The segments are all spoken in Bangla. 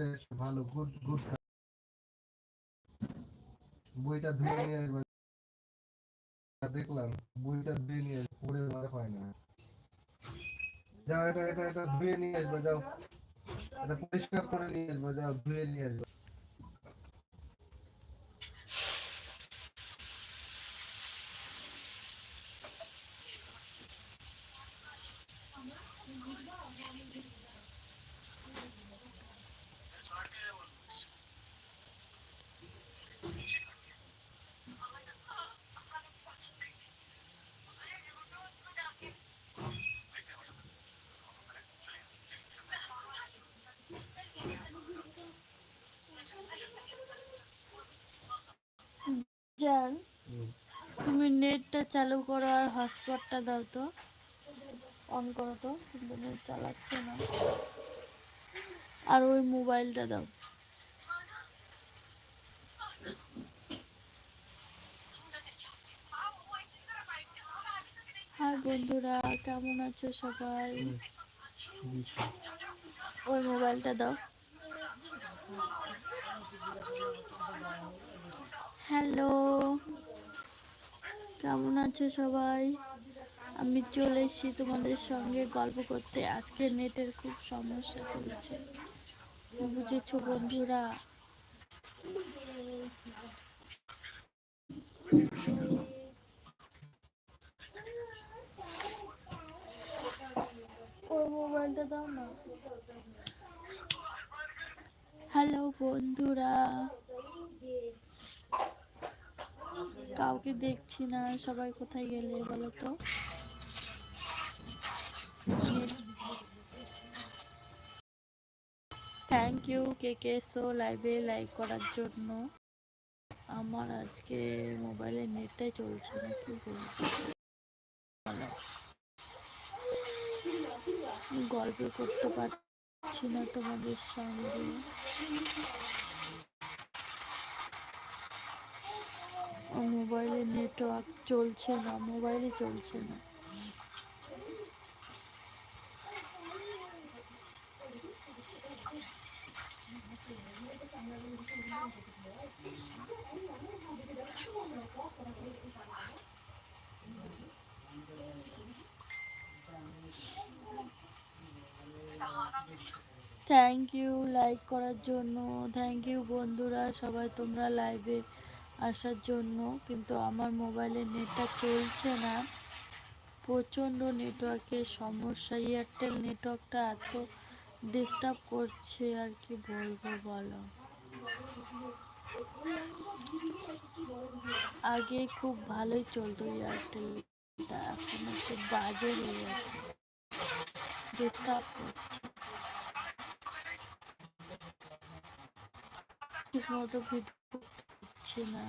করে আসো ভালো গুড গুড বইটা ধুয়ে নিয়ে আসবে। দেখলাম, বইটা ধুয়ে নিয়ে পড়ে মনে হয় না। যাও, এটা এটা এটা ধুয়ে নিয়ে আসবে, যাও। এটা পরিষ্কার করে নিয়ে আসবে, যাও, ধুয়ে নিয়ে আসবে। জান। তুমি নেটটা চালু করো আর হটস্পটটা দাও তো। অন করো তো কিন্তু নেট চালাচ্ছে না। আর ওই মোবাইলটা দাও। হাই বন্ধুরা কেমন আছো সবাই? ওই মোবাইলটা দাও। হ্যালো। কেমন আছো সবাই? আমি চলে এসেছি তোমাদের সঙ্গে গল্প করতে। আজকে নেটের খুব সমস্যা চলছে। বুঝেছ বন্ধুরা? হ্যালো বন্ধুরা। কাউকে দেখছি না, সবাই কোথায় গেলে বলো তো? Thank you K K so লাইভে লাইক করার জন্য। আমার আজকে মোবাইলে নেটটাই চলছে না, কি বলব? গল্প করতে পারছি না তোমাদের সঙ্গে। মোবাইলে নেটওয়ার্ক চলছে না মোবাইলে চলছে না। থ্যাংক ইউ লাইক করার জন্য। থ্যাংক ইউ বন্ধুরা। সবাই তোমরা লাইভে আসার জন্য, কিন্তু আমার মোবাইলে নেটটা চলছে না। প্রচণ্ড নেটওয়ার্কের সমস্যা। এয়ারটেল নেটওয়ার্কটা এত ডিস্টার্ব করছে, আর কি বলব বলো। আগে খুব ভালোই চলতো এয়ারটেলটা এখন একটু বাজে হয়ে গেছে। ডিস্টার্ব করছে। ঠিক মতো ভিডিও পারছি না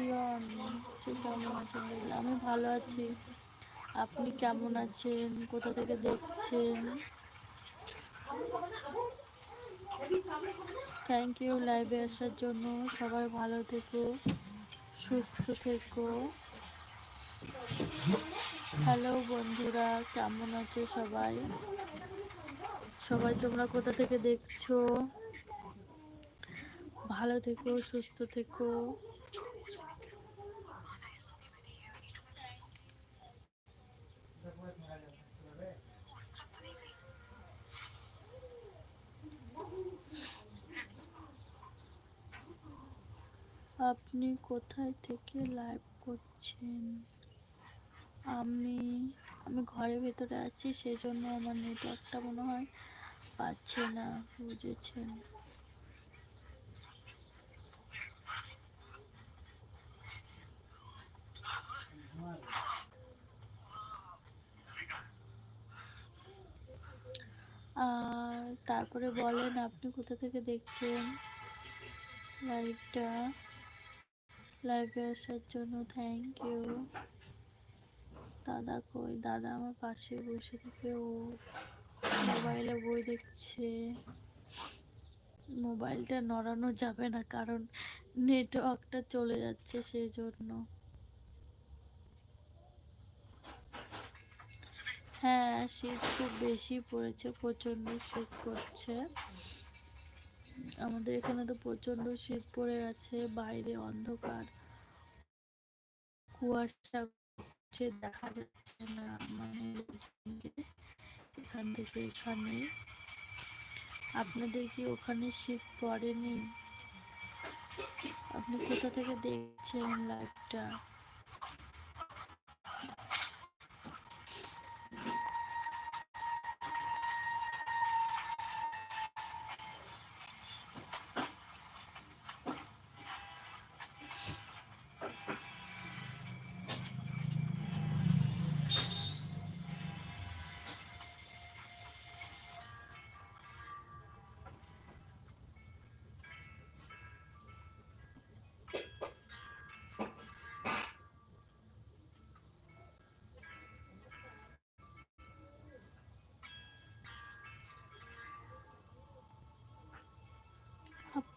আছেন আমি ভালো আছি। আপনি কেমন আছেন? কোথা থেকে দেখছেন? থ্যাংক ইউ লাইভে আসার জন্য। সবাই ভালো থেকো, সুস্থ থেকো। হ্যালো বন্ধুরা, কেমন আছো সবাই? সবাই তোমরা কোথা থেকে দেখছ? ভালো থেকো, সুস্থ থেকো। আপনি কোথায় থেকে লাইভ করছেন? আমি আমি ঘরের ভেতরে আছি সেই জন্য আমার নেটওয়ার্কটা মনে হয় পাচ্ছে না, বুঝেছেন? আর তারপরে বলেন, আপনি কোথা থেকে দেখছেন লাইভটা লাইভে আসার জন্য থ্যাংক ইউ দাদা কই? দাদা আমার পাশে বসে থেকে ও মোবাইলে বই দেখছে। মোবাইলটা নড়ানো যাবে না কারণ নেটওয়ার্কটা চলে যাচ্ছে সেই জন্য হ্যাঁ শীত খুব বেশি পড়েছে, প্রচণ্ড শীত করছে আমাদের এখানে তো প্রচণ্ড শীত পড়ে গেছে, বাইরে অন্ধকার। কুয়াশা হচ্ছে দেখা যাচ্ছে না মানে এখান থেকে এখানে। আপনাদের কি ওখানে শীত পড়েনি? আপনি কোথা থেকে দেখছেন লাইভটা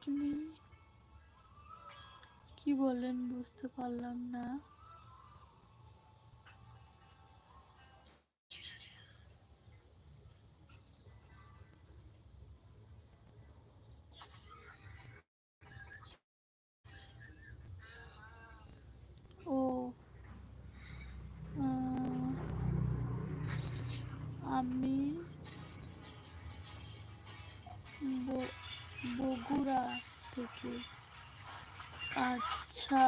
আপনি কি বলেন বুঝতে পারলাম না। আমি আচ্ছা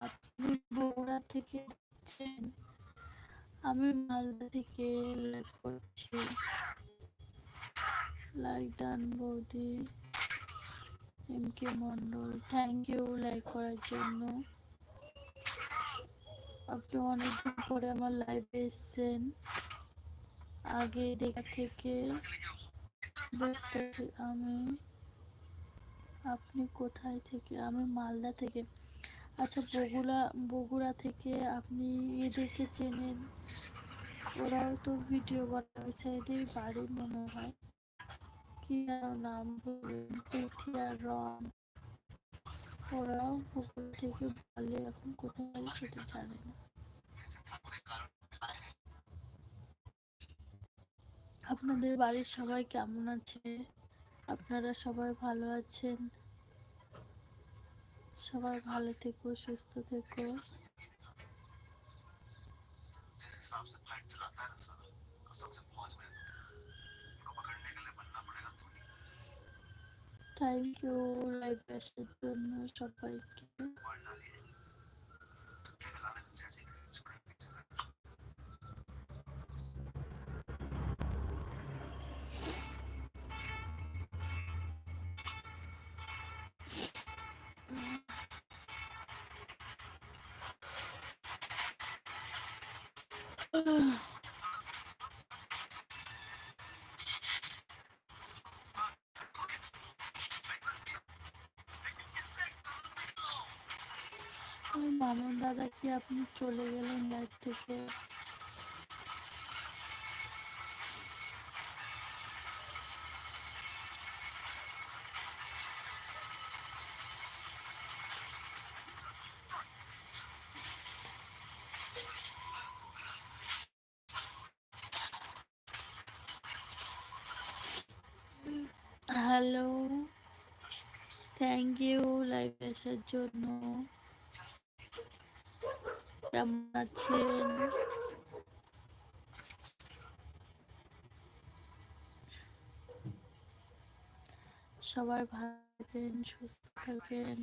আপনি বগুড়া থেকে দেখছেন আমি মালদা থেকে লাইভ করছি। লাইক ডান বৌদি, M K Mondal thank you like করার জন্য। আপনি অনেকদিন পরে আমার লাইভে এসছেন। আগে দেখা থেকে আমি। আপনি কোথায় থেকে? আমি মালদা থেকে। আচ্ছা বগুড়া বগুড়া থেকে আপনি এদেরকে চেনেন। ওরাও তো ভিডিও করে ওই সাইডেই বাড়ি মনে হয়। কি যেন নাম বললেন পৃথি আর রন ওরাও বগুড়া থেকে বলে এখন কোথায় সেটা জানে না। আপনাদের বাড়ির সবাই কেমন আছে? আপনারা সবাই ভালো আছেন। সবাই ভালো থেকো, সুস্থ থেকো। থ্যাংক ইউ লাইভ আসার জন্য সবাইকে। মামুন দাদা কি আপনি চলে গেলেন লাইভ থেকে হ্যালো থ্যাংক ইউ লাইভ আসার জন্য। কেমন আছেন? সবাই ভালো থাকেন সুস্থ থাকেন।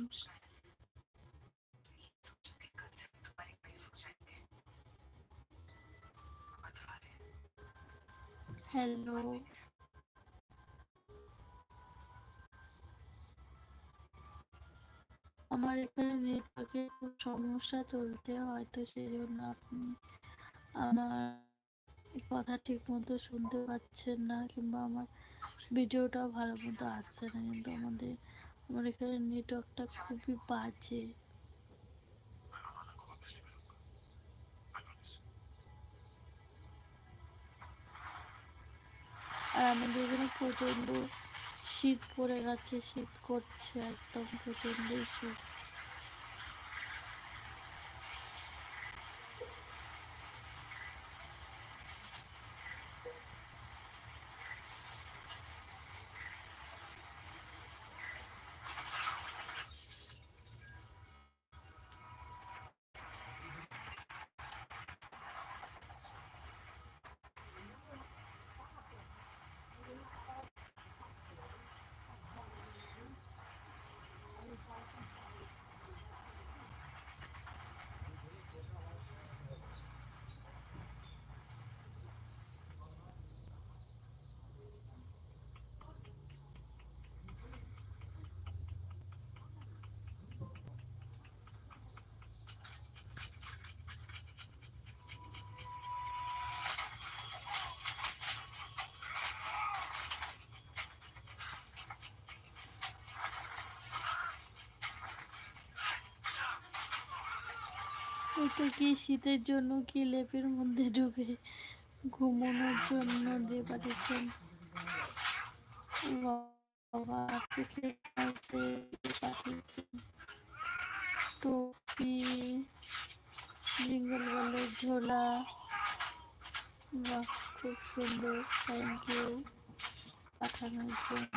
হ্যালো। আমার এখানে নেটওয়ার্কের খুব সমস্যা চলতে হয়তো সেই জন্য আপনি আমার কথা ঠিক মতো শুনতে পাচ্ছেন না কিংবা আমার ভিডিওটাও ভালো মতো আসছে না, কিন্তু আমাদের, আমার এখানে নেটওয়ার্কটা খুবই বাজে। আর আমাদের এখানে প্রচণ্ড শীত পড়ে গেছে শীত করছে একদম প্রচণ্ড শীত। এটা কি শীতের জন্য কি লেপের মধ্যে ঢুকে ঘুমানোর জন্য দিয়ে পাঠিয়েছেন টুপি জিঙ্গল বলের ঝোলা খুব সুন্দর থ্যাংক ইউ পাঠানোর জন্য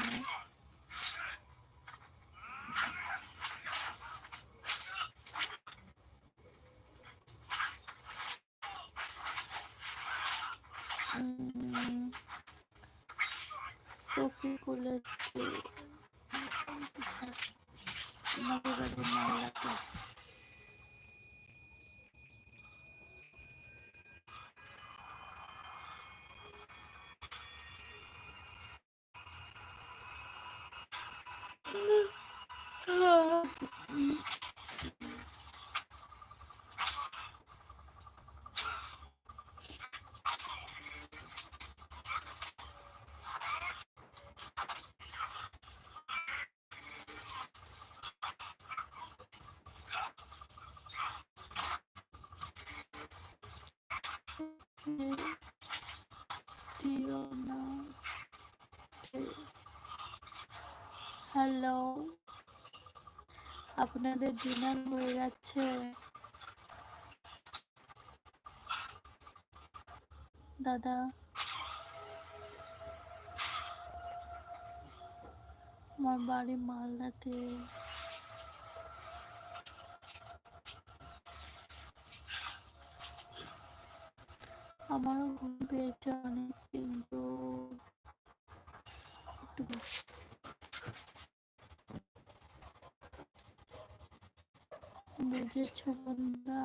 উম, সফি কলেজকে আমাদের বাড়ি মালদাতে হ্যালো আপনাদের ডিনার হয়ে যাচ্ছে দাদা? আমার বাড়ি মালদাতে। আমারও ঘুম পেয়েছে অনেক কিন্তু বুঝেছ বন্ধুরা,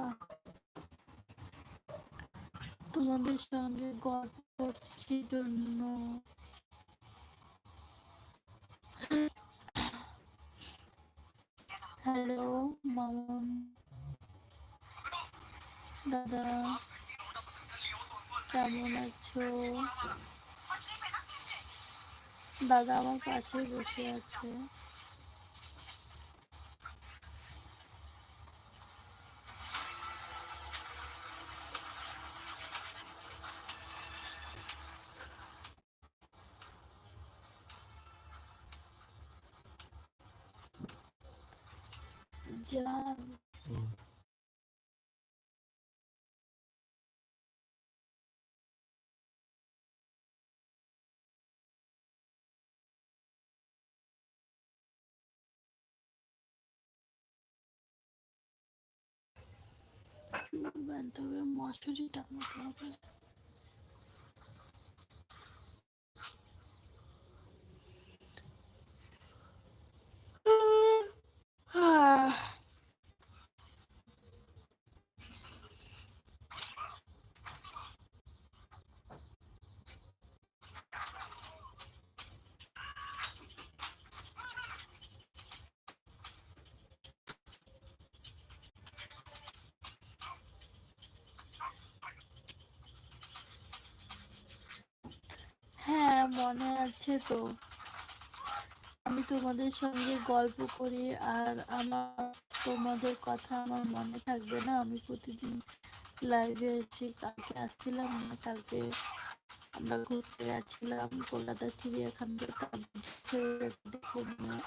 তোমাদের সঙ্গে গল্প করছি জন্য। হ্যালো মামন। দাদা। কেমন আছো? দাদা আমার পাশে বসে আছে। বানতে হবে মশুরি টাঙাতে হবে আহ মনে আছে তো? আমি তোমাদের সঙ্গে গল্প করি আর আমার তোমাদের কথা আমার মনে থাকবে না। আমি প্রতিদিন লাইভে এসে কালকে আসছিলাম না কালকে আমরা ঘুরতে যাচ্ছিলাম কলকাতা চিড়িয়াখানাতে তার video দেখে নিও।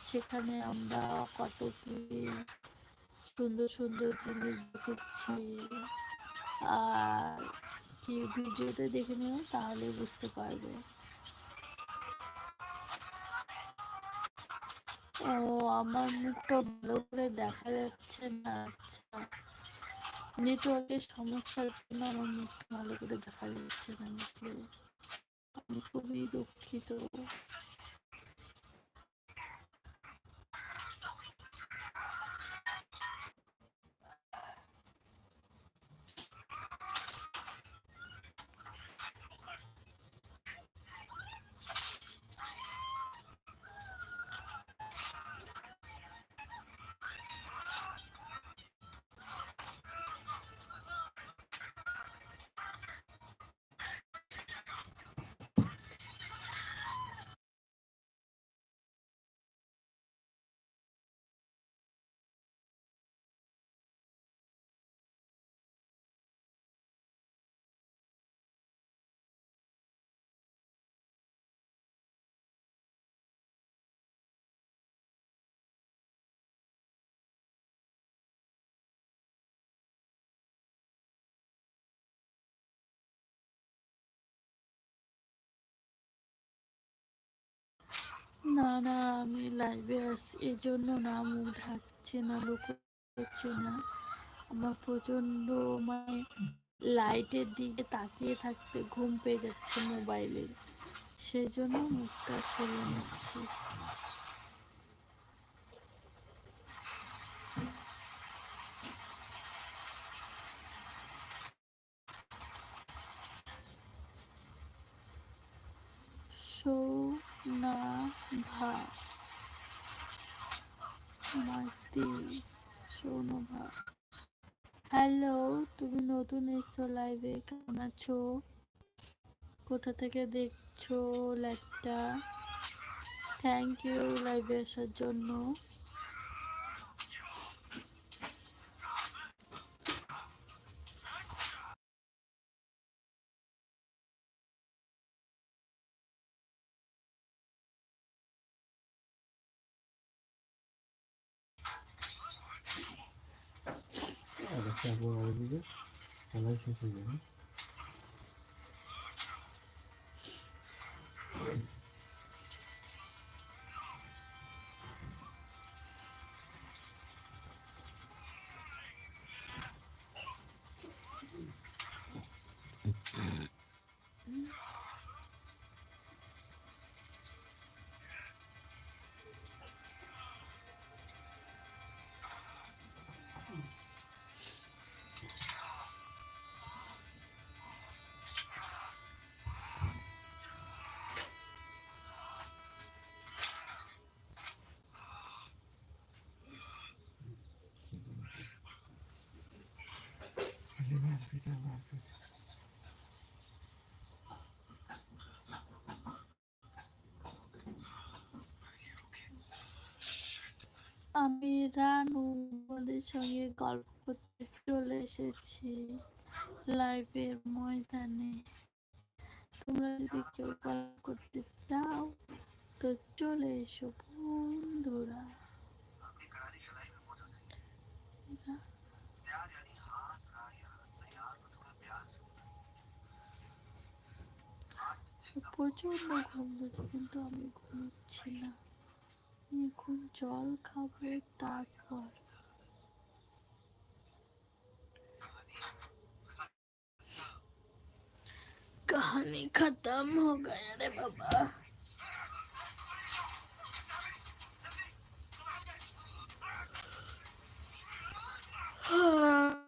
সেখানে আমরা কত কি সুন্দর সুন্দর জিনিস দেখেছি। আর কি ভিডিওতে দেখে নিও তাহলে বুঝতে পারবে। ও, আমার মুখটা ভালো করে দেখা যাচ্ছে না। আচ্ছা। নেটওয়ার্কের সমস্যার জন্য আমার মুখটা ভালো করে দেখা যাচ্ছে না। আমি খুবই দুঃখিত। না না, আমি লাইভে আসছি এই জন্য না, মুখ ঢাকছে না লোক দেখছে না। আমার প্রচণ্ড মানে লাইটের দিকে তাকিয়ে থাকতে ঘুম পেয়ে যাচ্ছে মোবাইলে সেই জন্য মুখটা সরিয়ে নিচ্ছি। সৌনাভা মাতি হ্যালো, তুমি নতুন এসছো লাইভে কেমন আছো? কোথা থেকে দেখছ লাইভটা থ্যাংক ইউ লাইভে আসার জন্য। আর একটা বড় খেলাই শেষ হয়ে যাবে। আমি রানু ওদের সঙ্গে গল্প করতে চলে এসেছি লাইভের ময়দানে। তোমরা যদি কেউ গল্প করতে চাও, তো চলে এসো বন্ধুরা। एकदम প্রচন্ড ঘুম ধরছে কিন্তু আমি ঘুমোচ্ছি না আমি এখন জল খাবো তারপর कहानी खत्म हो गया रे बाबा हाँ